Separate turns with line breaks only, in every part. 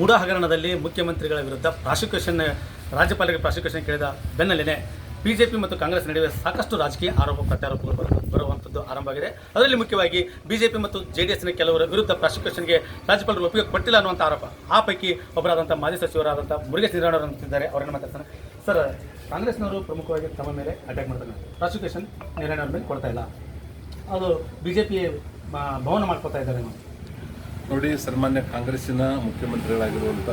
ಮೂಡ ಹಗರಣದಲ್ಲಿ ಮುಖ್ಯಮಂತ್ರಿಗಳ ವಿರುದ್ಧ ಪ್ರಾಸಿಕ್ಯೂಷನ್, ರಾಜ್ಯಪಾಲರಿಗೆ ಪ್ರಾಸಿಕ್ಯೂಷನ್ ಕೇಳಿದ ಬೆನ್ನಲ್ಲಿನೇ ಬಿಜೆಪಿ ಮತ್ತು ಕಾಂಗ್ರೆಸ್ ನಡುವೆ ಸಾಕಷ್ಟು ರಾಜಕೀಯ ಆರೋಪ ಪ್ರತ್ಯಾರೋಪಗಳು ಬರು- ಬರುವಂಥದ್ದು ಆರಂಭ ಆಗಿದೆ. ಅದರಲ್ಲಿ ಮುಖ್ಯವಾಗಿ ಬಿ ಜೆ ಪಿ ಮತ್ತು ಜೆ ಡಿ ಎಸ್ನ ಕೆಲವರ ವಿರುದ್ಧ ಪ್ರಾಸಿಕ್ಯೂಷನ್ಗೆ ರಾಜ್ಯಪಾಲರು ಒಪ್ಪಿಗೆ ಕೊಟ್ಟಿಲ್ಲ ಅನ್ನುವಂಥ ಆರೋಪ. ಆ ಪೈಕಿ ಒಬ್ಬರಾದಂಥ ಮಾಜಿ ಸಚಿವರಾದಂಥ ಮುರುಗೇಶ್ ನಿರಾಣವರು ಅಂತಿದ್ದಾರೆ ಅವರನ್ನು ಮಾತಾಡ್ತಾನೆ ಸರ್, ಕಾಂಗ್ರೆಸ್ನವರು ಪ್ರಮುಖವಾಗಿ ತಮ್ಮ ಮೇಲೆ ಅಟ್ಯಾಕ್ ಮಾಡ್ತಾರೆ. ಪ್ರಾಸಿಕ್ಯೂಷನ್ ನಿರಾಣವ್ರ ಮೇಲೆ ಕೊಡ್ತಾ ಇಲ್ಲ. ಅದು ಬಿ ಜೆ ಪಿ ಭವನ ಮಾಡ್ಕೊತಾ ಇದ್ದಾರೆ. ನಾವು
ನೋಡಿ, ಸನ್ಮಾನ್ಯ ಕಾಂಗ್ರೆಸ್ಸಿನ ಮುಖ್ಯಮಂತ್ರಿಗಳಾಗಿರುವಂಥ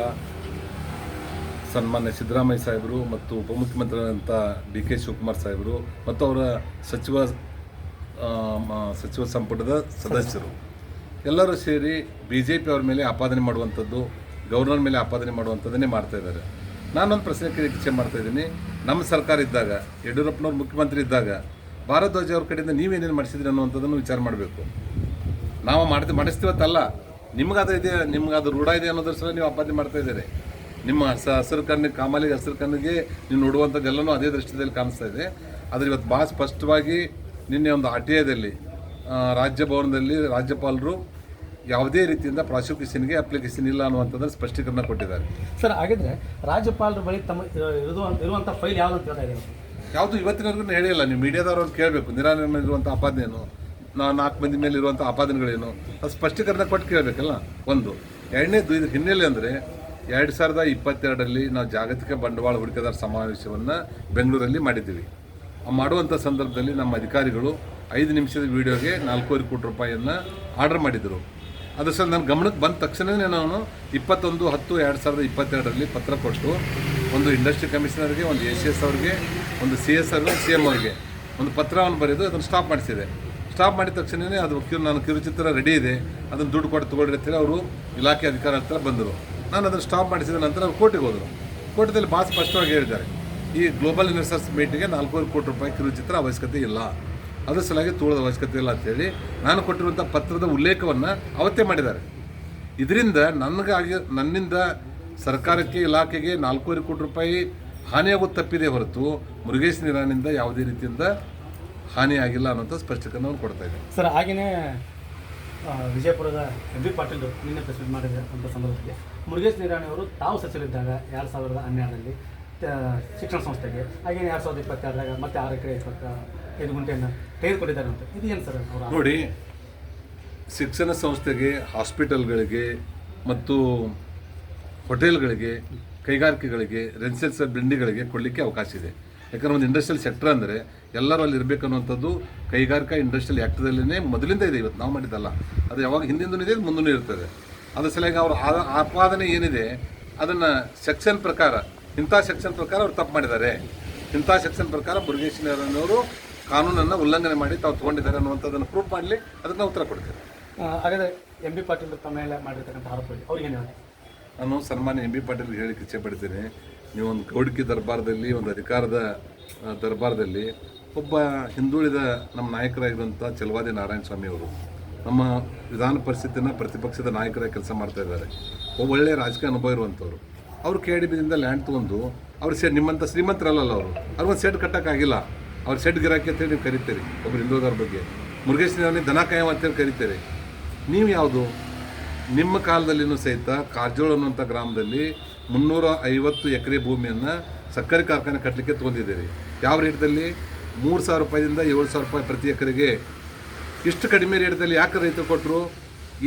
ಸನ್ಮಾನ್ಯ ಸಿದ್ದರಾಮಯ್ಯ ಸಾಹೇಬರು ಮತ್ತು ಉಪಮುಖ್ಯಮಂತ್ರಿಗಳಾದಂಥ ಡಿ ಕೆ ಶಿವಕುಮಾರ್ ಸಾಹೇಬರು ಮತ್ತು ಅವರ ಸಚಿವ ಸಚಿವ ಸಂಪುಟದ ಸದಸ್ಯರು. ಎಲ್ಲರೂ ಸೇರಿ ಬಿ ಜೆ ಪಿ ಅವ್ರ ಮೇಲೆ ಆಪಾದನೆ ಮಾಡುವಂಥದ್ದು ಗವರ್ನರ್ ಮೇಲೆ ಆಪಾದನೆ ಮಾಡುವಂಥದ್ದನ್ನೇ ಮಾಡ್ತಾ ಇದ್ದಾರೆ. ನಾನೊಂದು ಪ್ರಶ್ನೆ ಕೇಳಿಕೆ ಮಾಡ್ತಾ ಇದ್ದೀನಿ. ನಮ್ಮ ಸರ್ಕಾರ ಇದ್ದಾಗ, ಯಡಿಯೂರಪ್ಪನವ್ರು ಮುಖ್ಯಮಂತ್ರಿ ಇದ್ದಾಗ, ಭಾರದ್ವಾಜ್ ಅವ್ರ ಕಡೆಯಿಂದ ನೀವೇನೇನು ಮಾಡಿಸಿದ್ರಿ ಅನ್ನುವಂಥದ್ದನ್ನು ವಿಚಾರ ಮಾಡಬೇಕು. ನಾವು ಮಾಡ್ತೀವಿ ಮಾಡಿಸ್ತೀವತ್ತಲ್ಲ. ನಿಮ್ಗದು ಇದೆ ಅದು ರೂಢ ಇದೆ ಅನ್ನೋದ್ರ ಸಲ ನೀವು ಆಪಾದನೆ ಮಾಡ್ತಾ ಇದ್ದೀರಿ. ನಿಮ್ಮ ಹಸ ಹಸಿರು ಕಣ್ಣಿಗೆ ಕಾಮಾಲಿಗೆ ಹಸಿರು ಕಣ್ಣಿಗೆ ನೀವು ಗೆಲ್ಲನೂ ಅದೇ ದೃಷ್ಟಿಯಲ್ಲಿ ಕಾಣಿಸ್ತಾ ಇದೆ. ಆದರೆ ಇವತ್ತು ಭಾಳ ಸ್ಪಷ್ಟವಾಗಿ ನಿನ್ನೆ ಒಂದು ಟಿ ರಾಜ್ಯ ಭವನದಲ್ಲಿ ರಾಜ್ಯಪಾಲರು ಯಾವುದೇ ರೀತಿಯಿಂದ ಪ್ರಾಸಿಕ್ಯೂಷನ್ಗೆ ಅಪ್ಲಿಕೇಶನ್ ಇಲ್ಲ ಅನ್ನುವಂಥದ್ದು ಸ್ಪಷ್ಟೀಕರಣ ಕೊಟ್ಟಿದ್ದಾರೆ.
ಸರ್ ಹಾಗಿದ್ರೆ ರಾಜ್ಯಪಾಲರ ಬಳಿ ತಮ್ಮ ಇರುವ ಇರುವಂಥ ಫೈಲ್ ಯಾವುದು ಅಂತ ಹೇಳ್ತಾ ಇದ್ದಾರೆ
ಯಾವುದು ಇವತ್ತಿನವರೆಗೂ ಹೇಳಿಲ್ಲ ನೀವು ಮೀಡಿಯಾದವ್ರು ಕೇಳಬೇಕು ನಿರಾಕರಣೆ ಇರುವಂಥ ಆಪಾದನೆಯನ್ನು ನಾ ನಾಲ್ಕು ಮಂದಿ ಮೇಲೆ ಇರುವಂಥ ಆಪಾದನೆಗಳೇನು? ಅದು ಸ್ಪಷ್ಟೀಕರಣ ಕೊಟ್ಟು ಕೇಳಬೇಕಲ್ಲ? ಒಂದು. ಎರಡನೇದು ಇದ್ರ ಹಿನ್ನೆಲೆ ಅಂದರೆ ಎರಡು ಸಾವಿರದ ಇಪ್ಪತ್ತೆರಡರಲ್ಲಿ ನಾವು ಜಾಗತಿಕ ಬಂಡವಾಳ ಹೂಡಿಕೆದಾರ ಸಮಾವೇಶವನ್ನು ಬೆಂಗಳೂರಲ್ಲಿ ಮಾಡಿದ್ದೀವಿ. ಮಾಡುವಂಥ ಸಂದರ್ಭದಲ್ಲಿ ನಮ್ಮ ಅಧಿಕಾರಿಗಳು ಐದು ನಿಮಿಷದ ವಿಡಿಯೋಗೆ ನಾಲ್ಕೂವರೆ ಕೋಟಿ ರೂಪಾಯಿಯನ್ನು ಆರ್ಡರ್ ಮಾಡಿದರು. ಅದ್ರ ಸಲ ನನ್ನ ಗಮನಕ್ಕೆ ಬಂದ ತಕ್ಷಣವೇ ನಾನು ಇಪ್ಪತ್ತೊಂದು ಹತ್ತು ಎರಡು ಸಾವಿರದ ಇಪ್ಪತ್ತೆರಡರಲ್ಲಿ ಪತ್ರ ಕೊಟ್ಟು ಒಂದು ಇಂಡಸ್ಟ್ರಿ ಕಮಿಷನರ್ಗೆ, ಒಂದು ಎ ಸಿ ಎಸ್ ಅವ್ರಿಗೆ, ಒಂದು ಸಿ ಎಸ್ ಅವ್ರಿಗೆ ಸಿ ಎಂ ಅವ್ರಿಗೆ ಒಂದು ಪತ್ರವನ್ನು ಬರೆದು ಅದನ್ನು ಸ್ಟಾಪ್ ಮಾಡಿಸಿದೆ. ಸ್ಟಾಪ್ ಮಾಡಿದ ತಕ್ಷಣವೇ ಅದು ಕಿರು ನಾನು ಕಿರುಚಿತ್ರ ರೆಡಿ ಇದೆ. ಅದನ್ನು ದುಡ್ಡು ಕೊಟ್ಟು ತೊಗೊಳ್ಳಿ ಅಂತೇಳಿ ಅವರು ಇಲಾಖೆ ಅಧಿಕಾರ ಹತ್ರ ಬಂದರು. ನಾನು ಅದನ್ನು ಸ್ಟಾಪ್ ಮಾಡಿಸಿದ ನಂತರ ಅವ್ರು ಕೋರ್ಟಿಗೆ ಹೋದರು. ಕೋರ್ಟದಲ್ಲಿ ಭಾಳ ಸ್ಪಷ್ಟವಾಗಿ ಹೇಳಿದ್ದಾರೆ, ಈ ಗ್ಲೋಬಲ್ ಇನ್ವೆಸ್ಟರ್ಸ್ ಮೀಟಿಗೆ ನಾಲ್ಕೂವರೆ ಕೋಟಿ ರೂಪಾಯಿ ಕಿರುಚಿತ್ರ ಅವಶ್ಯಕತೆ ಇಲ್ಲ. ಅದರ ಸಲುವಾಗಿ ತೋಳದ ಅವಶ್ಯಕತೆ ಇಲ್ಲ ಅಂತೇಳಿ ನಾನು ಕೊಟ್ಟಿರುವಂಥ ಪತ್ರದ ಉಲ್ಲೇಖವನ್ನು ಅವತ್ತೇ ಮಾಡಿದ್ದಾರೆ. ಇದರಿಂದ ನನಗಾಗಿ, ನನ್ನಿಂದ ಸರ್ಕಾರಕ್ಕೆ, ಇಲಾಖೆಗೆ ನಾಲ್ಕೂವರೆ ಕೋಟಿ ರೂಪಾಯಿ ಹಾನಿಯಾಗೋದು ತಪ್ಪಿದೆ ಹೊರತು ಮುರುಗೇಶ್ ನಿರಾಣಿಂದ ಯಾವುದೇ ರೀತಿಯಿಂದ ಹಾನಿಯಾಗಿಲ್ಲ ಅನ್ನೋಂಥ ಸ್ಪಷ್ಟೀಕರಣವನ್ನು ಕೊಡ್ತಾ ಇದೆ
ಸರ್ ಹಾಗೆಯೇ ವಿಜಯಪುರದ ಎಂ ಬಿ ಪಾಟೀಲ್ ನಿನ್ನೆ ಪ್ರೆಸಿಡೆಂಟ್ ಮಾಡಿದ ಅಂತ ಸಂದರ್ಭದಲ್ಲಿ ಮುರುಗೇಶ್ ನಿರಾಣಿ ಅವರು ತಾವು ಸಚಿವರಿದ್ದಾಗ ಎರಡು ಸಾವಿರದ ಹನ್ನೆರಡರಲ್ಲಿ ಶಿಕ್ಷಣ ಸಂಸ್ಥೆಗೆ ಹಾಗೇನೆ ಎರಡು ಸಾವಿರದ ಇಪ್ಪತ್ತೆರಡರಾಗ ಮತ್ತೆ ಆರು ಎಕರೆ ಇಪ್ಪತ್ತ ಐದು ಗುಂಟೆಯನ್ನು ತೆಗೆದುಕೊಂಡಿದ್ದಾರೆ ಅಂತ. ಇದು ಏನು ಸರ್ ಅವರ
ನೋಡಿ ಶಿಕ್ಷಣ ಸಂಸ್ಥೆಗೆ ಹಾಸ್ಪಿಟಲ್ಗಳಿಗೆ ಮತ್ತು ಹೋಟೆಲ್ಗಳಿಗೆ ಕೈಗಾರಿಕೆಗಳಿಗೆ ರೆಸಿಡೆನ್ಸಿಯಲ್ ಬಿಲ್ಡಿಂಗ್ಗಳಿಗೆ ಕೊಡಲಿಕ್ಕೆ ಅವಕಾಶ ಇದೆ. ಯಾಕಂದ್ರೆ ಒಂದು ಇಂಡಸ್ಟ್ರಿಯಲ್ ಸೆಕ್ಟರ್ ಅಂದರೆ ಎಲ್ಲರೂ ಅಲ್ಲಿ ಇರಬೇಕು ಅನ್ನುವಂಥದ್ದು ಕೈಗಾರಿಕಾ ಇಂಡಸ್ಟ್ರಿಯಲ್ ಆ್ಯಕ್ಟ್ದಲ್ಲೇ ಮೊದಲಿಂದ ಇದೆ ಇವತ್ತು ನಾವು ಮಾಡಿದ್ದಲ್ಲ. ಅದು ಯಾವಾಗ ಹಿಂದಿಂದೂ ಇದೆ ಮುಂದೂ ಇರ್ತದೆ. ಅದ್ರ ಸಲುವಾಗಿ ಅವರು ಆಪಾದನೆ ಏನಿದೆ ಅದನ್ನು ಸೆಕ್ಷನ್ ಪ್ರಕಾರ ಇಂಥ ಸೆಕ್ಷನ್ ಪ್ರಕಾರ ಅವ್ರು ತಪ್ಪು ಮಾಡಿದ್ದಾರೆ. ಇಂಥ ಸೆಕ್ಷನ್ ಪ್ರಕಾರ ಮುರುಗೇಶ್ ಅವರು ಕಾನೂನನ್ನು ಉಲ್ಲಂಘನೆ ಮಾಡಿ ತಾವು ತೊಗೊಂಡಿದ್ದಾರೆ ಅನ್ನುವಂಥದ್ದನ್ನು ಪ್ರೂಫ್ ಮಾಡಲಿ ಅದಕ್ಕೆ ನಾವು ಉತ್ತರ ಕೊಡ್ತೇವೆ.
ಹಾಗಾದರೆ ಹಾಗಾದ್ರೆ ಎಂ ಬಿ ಪಾಟೀಲ್ ತಮ್ಮ ಮೇಲೆ ಮಾಡಿರ್ತಕ್ಕಂಥ ಆರೋಪಗಳು ಅವ್ರಿಗೆ
ನಾನು ಸನ್ಮಾನ್ಯ ಎಂ ಬಿ ಪಾಟೀಲ್ ಹೇಳಿಕ್ಕೆ ಇಚ್ಛೆ ಪಡ್ತೀನಿ. ನೀವು ಒಂದು ಗೌಡಿಕೆ ದರ್ಬಾರದಲ್ಲಿ, ಒಂದು ಅಧಿಕಾರದ ದರ್ಬಾರದಲ್ಲಿ ಒಬ್ಬ ಹಿಂದುಳಿದ ನಮ್ಮ ನಾಯಕರಾಗಿರುವಂಥ ಚಲವಾದಿ ನಾರಾಯಣ ಸ್ವಾಮಿ ಅವರು ನಮ್ಮ ವಿಧಾನ ಪರಿಷತ್ತಿನ ಪ್ರತಿಪಕ್ಷದ ನಾಯಕರಾಗಿ ಕೆಲಸ ಮಾಡ್ತಾ ಇದ್ದಾರೆ. ಒಬ್ಬ ಒಳ್ಳೆಯ ರಾಜಕೀಯ ಅನುಭವ ಇರುವಂಥವ್ರು ಅವರು ಕೆ ಡಿ ಬಿದಿಂದ ಲ್ಯಾಂಡ್ ತೊಗೊಂಡು ಅವ್ರು ಸೆಡ್ ನಿಮ್ಮಂಥ ಶ್ರೀಮಂತರಲ್ಲಲ್ಲ ಅವರು. ಅವ್ರಿಗೊಂದು ಸೆಡ್ ಕಟ್ಟೋಕ್ಕಾಗಿಲ್ಲ. ಅವ್ರು ಸೆಡ್ ಗಿರಾಕಿ ಅಂತೇಳಿ ನೀವು ಕರಿತೀರಿ. ಒಬ್ಬರು ಹಿಂದುಳಿದವ್ರ ಬಗ್ಗೆ. ಮುರುಗೇಶ್ ನೀರಾವರಿ ದನ ಕಾಯಂ ಅಂತೇಳಿ ಕರಿತೀರಿ. ನೀವು ಯಾವುದು? ನಿಮ್ಮ ಕಾಲದಲ್ಲಿನೂ ಸಹಿತ ಕಾರ್ಜೋಳ ಅನ್ನುವಂಥ ಗ್ರಾಮದಲ್ಲಿ ಮುನ್ನೂರ ಐವತ್ತು ಎಕರೆ ಭೂಮಿಯನ್ನು ಸಕ್ಕರೆ ಕಾರ್ಖಾನೆ ಕಟ್ಟಲಿಕ್ಕೆ ತೊಗೊಂಡಿದ್ದೀರಿ ಯಾವ ರೇಟ್ದಲ್ಲಿ? ಮೂರು ಸಾವಿರ ರೂಪಾಯಿಂದ ಏಳು ಸಾವಿರ ರೂಪಾಯಿ ಪ್ರತಿ ಎಕರೆಗೆ. ಇಷ್ಟು ಕಡಿಮೆ ರೇಟ್ದಲ್ಲಿ ಯಾಕೆ ರೈತರು ಕೊಟ್ಟರು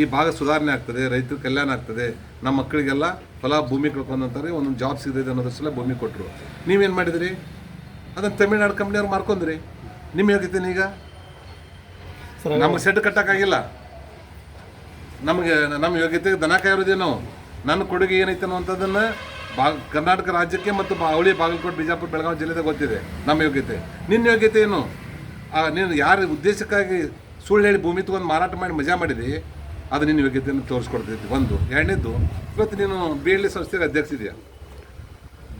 ಈ ಭಾಗ ಸುಧಾರಣೆ ಆಗ್ತದೆ ರೈತರ ಕಲ್ಯಾಣ ಆಗ್ತದೆ ನಮ್ಮ ಮಕ್ಕಳಿಗೆಲ್ಲ ಫಲ ಭೂಮಿ ಕಳ್ಕೊಂಡಂತಾರೆ ಒಂದೊಂದು ಜಾಬ್ ಸಿಗದೆ ಅನ್ನೋದ್ರ ಸಲ ಭೂಮಿ ಕೊಟ್ಟರು ನೀವೇನು ಮಾಡಿದಿರಿ? ಅದನ್ನು ತಮಿಳ್ನಾಡು ಕಂಪ್ನಿಯವ್ರು ಮಾರ್ಕೊಂಡ್ರಿ ನಿಮ್ಮ ಹೇಳ್ತೀನಿ ಈಗ? ನಮಗೆ ಸೆಡ್ ಕಟ್ಟಕ್ಕಾಗಿಲ್ಲ. ನಮಗೆ ನಮ್ಮ ಯೋಗ್ಯತೆ ದನ ಕಾಯೋದೇ ನಾವು. ನನ್ನ ಕೊಡುಗೆ ಏನೈತೆ ಅನ್ನುವಂಥದ್ದನ್ನು ಬಾ ಕರ್ನಾಟಕ ರಾಜ್ಯಕ್ಕೆ ಮತ್ತು ಅವಳಿ ಬಾಗಲಕೋಟೆ, ಬಿಜಾಪುರ, ಬೆಳಗಾವಿ ಜಿಲ್ಲೆದಾಗ ಗೊತ್ತಿದೆ, ನಮ್ಮ ಯೋಗ್ಯತೆ. ನಿನ್ನ ಯೋಗ್ಯತೆ ಏನು? ನೀನು ಯಾರ ಉದ್ದೇಶಕ್ಕಾಗಿ ಸುಳ್ಳು ಹೇಳಿ ಭೂಮಿ ತೊಗೊಂಡು ಮಾರಾಟ ಮಾಡಿ ಮಜಾ ಮಾಡಿದಿ, ಅದು ನಿನ್ನ ಯೋಗ್ಯತೆಯನ್ನು ತೋರಿಸ್ಕೊಡ್ತೈತಿ. ಒಂದು. ಎರಡನೇದು ಇವತ್ತು ನೀನು ಬಿ ಎಲ್ ಡಿ ಸಂಸ್ಥೆಗೆ ಅಧ್ಯಕ್ಷ ಇದೆಯಾ.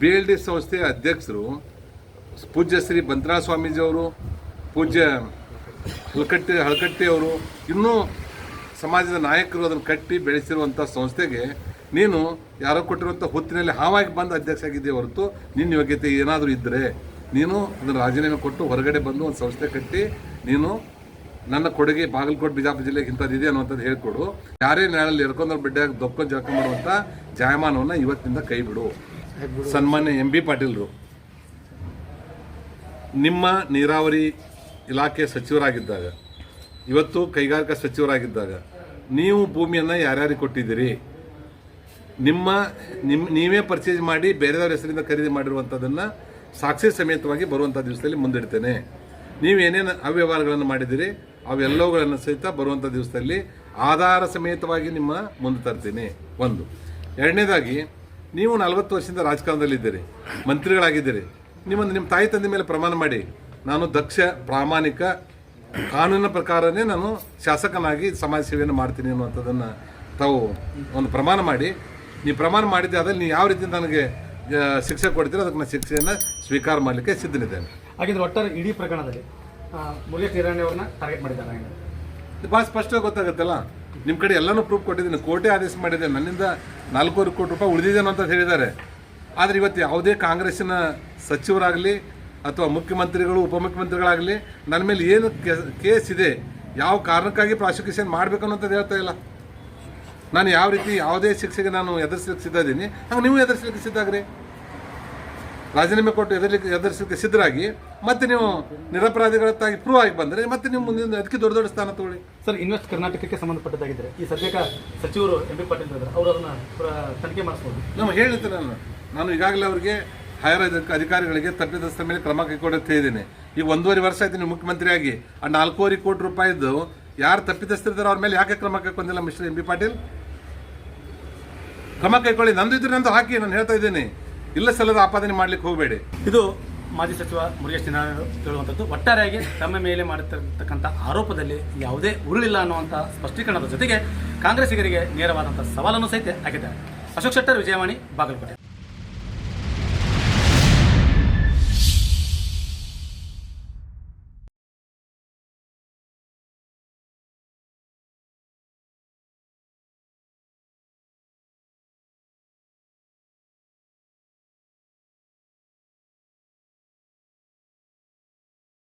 ಬಿ ಎಲ್ ಡಿ ಸಂಸ್ಥೆಯ ಅಧ್ಯಕ್ಷರು ಪೂಜ್ಯ ಶ್ರೀ ಬಂತ್ರಾ ಸ್ವಾಮೀಜಿಯವರು ಪೂಜ್ಯ ಹಳಕಟ್ಟಿ ಹಳಕಟ್ಟೆಯವರು ಇನ್ನೂ ಸಮಾಜದ ನಾಯಕರು ಅದನ್ನು ಕಟ್ಟಿ ಬೆಳೆಸಿರುವಂಥ ಸಂಸ್ಥೆಗೆ ನೀನು ಯಾರೋ ಕೊಟ್ಟಿರುವಂಥ ಹೊತ್ತಿನಲ್ಲಿ ಹಾವಾಗಿ ಬಂದು ಅಧ್ಯಕ್ಷ ಆಗಿದ್ದೇ ಹೊರತು ನಿನ್ನ ಯೋಗ್ಯತೆ ಏನಾದರೂ ಇದ್ದರೆ ನೀನು ಅದನ್ನು ರಾಜೀನಾಮೆ ಕೊಟ್ಟು ಹೊರಗಡೆ ಬಂದು ಒಂದು ಸಂಸ್ಥೆ ಕಟ್ಟಿ ನೀನು ನನ್ನ ಕೊಡುಗೆ ಬಾಗಲಕೋಟೆ, ಬಿಜಾಪುರ ಜಿಲ್ಲೆಗೆ ಇಂಥದ್ದಿದೆ ಅನ್ನುವಂಥದ್ದು ಹೇಳ್ಕೊಡು. ಯಾರೇ ನೆರಳಲ್ಲಿ ಎರ್ಕೊಂಡ್ರೆ ಬಿಡ್ಡಾಗ ದೊಕ್ಕೊಂಡು ಜಳಕ ಮಾಡುವಂಥ ಜಾಯಮಾನವನ್ನು ಇವತ್ತಿನಿಂದ ಕೈ ಬಿಡು ಸನ್ಮಾನ್ಯ ಎಂ ಬಿ ಪಾಟೀಲ್ರು. ನಿಮ್ಮ ನೀರಾವರಿ ಇಲಾಖೆ ಸಚಿವರಾಗಿದ್ದಾಗ, ಇವತ್ತು ಕೈಗಾರಿಕಾ ಸಚಿವರಾಗಿದ್ದಾಗ, ನೀವು ಭೂಮಿಯನ್ನು ಯಾರ್ಯಾರಿಗೆ ಕೊಟ್ಟಿದ್ದೀರಿ? ನಿಮ್ಮ ನಿಮ್ಮ ನೀವೇ ಪರ್ಚೇಸ್ ಮಾಡಿ ಬೇರೆಯವ್ರ ಹೆಸರಿಂದ ಖರೀದಿ ಮಾಡಿರುವಂಥದ್ದನ್ನು ಸಾಕ್ಷಿ ಸಮೇತವಾಗಿ ಬರುವಂಥ ದಿವಸದಲ್ಲಿ ಮುಂದಿಡ್ತೇನೆ. ನೀವೇನೇನು ಅವ್ಯವಹಾರಗಳನ್ನು ಮಾಡಿದ್ದೀರಿ, ಅವೆಲ್ಲವುಗಳನ್ನು ಸಹಿತ ಬರುವಂಥ ದಿವಸದಲ್ಲಿ ಆಧಾರ ಸಮೇತವಾಗಿ ನಿಮ್ಮ ಮುಂದೆ ತರ್ತೀನಿ. ಒಂದು. ಎರಡನೇದಾಗಿ, ನೀವು ನಲವತ್ತು ವರ್ಷದಿಂದ ರಾಜಕಾರಣದಲ್ಲಿದ್ದೀರಿ ಮಂತ್ರಿಗಳಾಗಿದ್ದೀರಿ. ನಿಮ್ಮನ್ನು ನಿಮ್ಮ ತಾಯಿ ತಂದೆ ಮೇಲೆ ಪ್ರಮಾಣ ಮಾಡಿ. ನಾನು ದಕ್ಷ, ಪ್ರಾಮಾಣಿಕ, ಕಾನೂನಿನ ಪ್ರಕಾರನೇ ನಾನು ಶಾಸಕನಾಗಿ ಸಮಾಜ ಸೇವೆಯನ್ನು ಮಾಡ್ತೀನಿ ಅನ್ನುವಂಥದ್ದನ್ನು ತಾವು ಒಂದು ಪ್ರಮಾಣ ಮಾಡಿ. ನೀವು ಪ್ರಮಾಣ ಮಾಡಿದ್ದೆ ಅದ್ರಲ್ಲಿ ನೀವು ಯಾವ ರೀತಿ ನನಗೆ ಶಿಕ್ಷೆ ಕೊಡ್ತೀರೋ ಅದಕ್ಕೆ ನಾನು ಶಿಕ್ಷೆಯನ್ನು ಸ್ವೀಕಾರ ಮಾಡಲಿಕ್ಕೆ ಸಿದ್ಧನಿದ್ದೇನೆ.
ಹಾಗಿದ್ರೆ ಒಟ್ಟಾರೆ ಇಡೀ ಪ್ರಕರಣದಲ್ಲಿ ಮುರುಗೇಶ್ ನಿರಾಣಿ ಅವ್ರನ್ನ ಟಾರ್ಗೆಟ್ ಮಾಡಿದ್ದಾರೆ.
ಇದು ಭಾಳ ಸ್ಪಷ್ಟವಾಗಿ ಗೊತ್ತಾಗುತ್ತಲ್ಲ? ನಿಮ್ಮ ಕಡೆ ಎಲ್ಲನೂ ಪ್ರೂಫ್ ಕೊಟ್ಟಿದ್ದೀನಿ ಕೋರ್ಟೇ ಆದೇಶ ಮಾಡಿದೆ ನನ್ನಿಂದ ನಾಲ್ಕೂವರೆ ಕೋಟಿ ರೂಪಾಯಿ ಉಳಿದಿದ್ದೇನೆ ಅಂತ ಹೇಳಿದ್ದಾರೆ. ಆದರೆ ಇವತ್ತು ಯಾವುದೇ ಕಾಂಗ್ರೆಸ್ಸಿನ ಸಚಿವರಾಗಲಿ ಅಥವಾ ಮುಖ್ಯಮಂತ್ರಿಗಳು ಉಪಮುಖ್ಯಮಂತ್ರಿಗಳಾಗಲಿ ನನ್ನ ಮೇಲೆ ಏನು ಕೇಸ್ ಇದೆ ಯಾವ ಕಾರಣಕ್ಕಾಗಿ ಪ್ರಾಸಿಕ್ಯೂಷನ್ ಮಾಡಬೇಕು ಅನ್ನೋಂಥದ್ದು ಹೇಳ್ತಾ ಇಲ್ಲ. ನಾನು ಯಾವ ರೀತಿ ಯಾವುದೇ ಶಿಕ್ಷೆಗೆ ನಾನು ಎದುರಿಸಲಿಕ್ಕೆ ಸಿದ್ಧ ಇದ್ದೀನಿ. ಹಂಗೆ ನೀವು ಎದುರಿಸಲಿಕ್ಕೆ ಸಿದ್ಧಾಗ್ರಿ ರಾಜೀನಾಮೆ ಕೊಟ್ಟು ಎದುರಲಿಕ್ಕೆ ಎದುರಿಸಲಿಕ್ಕೆ ಸಿದ್ಧರಾಗಿ ಮತ್ತೆ ನೀವು ನಿರಪರಾಧಿಗಳತ್ತಾಗಿ ಪ್ರೂವ್ ಆಗಿ ಬಂದರೆ ಮತ್ತೆ ನೀವು ಮುಂದಿನ ಅದಕ್ಕೆ ದೊಡ್ಡ ದೊಡ್ಡ ಸ್ಥಾನ ತಗೊಳ್ಳಿ.
ಸರ್ ಇನ್ವೆಸ್ಟ್ ಕರ್ನಾಟಕಕ್ಕೆ ಸಂಬಂಧಪಟ್ಟದಾಗಿದ್ದರೆ ಈ ಸದ್ಯಕ್ಕೆ ಸಚಿವರು ಎಂ ಪಿ ಪಾಟೀಲ್ ಅವರು ಅದನ್ನು ತನಿಖೆ ಮಾಡಿಸ್ಬೋದು.
ನಾವು ಹೇಳಿದ್ದೆ ನಾನು. ನಾನು ಈಗಾಗಲೇ ಅವರಿಗೆ ಹೈಯರ್ ಅಧಿಕಾರಿಗಳಿಗೆ ತಪ್ಪಿದಸ್ಥ ಮೇಲೆ ಕ್ರಮ ಕೈಗೊಳ್ಳುತ್ತಾ ಇದ್ದೀನಿ. ಈ ಒಂದೂವರೆ ವರ್ಷ ಆಯ್ತು ನೀವು ಮುಖ್ಯಮಂತ್ರಿಯಾಗಿ ಆ ನಾಲ್ಕೂವರೆ ಕೋಟಿ ರೂಪಾಯಿದ್ದು ಯಾರು ತಪ್ಪಿತಸ್ಥರಿದ್ದಾರೆ ಅವ್ರ ಮೇಲೆ ಯಾಕೆ ಕ್ರಮ ಕೈಗೊಂಡಿಲ್ಲ ಮಿಸ್ಟರ್ ಎಂ ಪಿ ಪಾಟೀಲ್? ಕ್ರಮ ಕೈಗೊಳ್ಳಿ ನಂದು ಇದ್ರೆ ನಂದು ಹಾಕಿ, ನಾನು ಹೇಳ್ತಾ ಇದ್ದೀನಿ. ಇಲ್ಲ ಸಲ್ಲದ ಆಪಾದನೆ ಮಾಡ್ಲಿಕ್ಕೆ ಹೋಗಬೇಡಿ.
ಇದು ಮಾಜಿ ಸಚಿವ ಮುರುಗೇಶ್ ಅವರು ಹೇಳುವಂಥದ್ದು. ಒಟ್ಟಾರೆಯಾಗಿ ತಮ್ಮ ಮೇಲೆ ಮಾಡುತ್ತಿರತಕ್ಕಂಥ ಆರೋಪದಲ್ಲಿ ಯಾವುದೇ ಉರುಳಿಲ್ಲ ಅನ್ನುವಂಥ ಸ್ಪಷ್ಟೀಕರಣದ ಜೊತೆಗೆ ಕಾಂಗ್ರೆಸ್ಸಿಗರಿಗೆ ನೇರವಾದಂಥ ಸವಾಲನ್ನು ಸಹಿತ ಹಾಕಿದ್ದಾರೆ. ಅಶೋಕ್ ಶೆಟ್ಟರ್, ವಿಜಯವಾಣಿ, ಬಾಗಲಕೋಟೆ.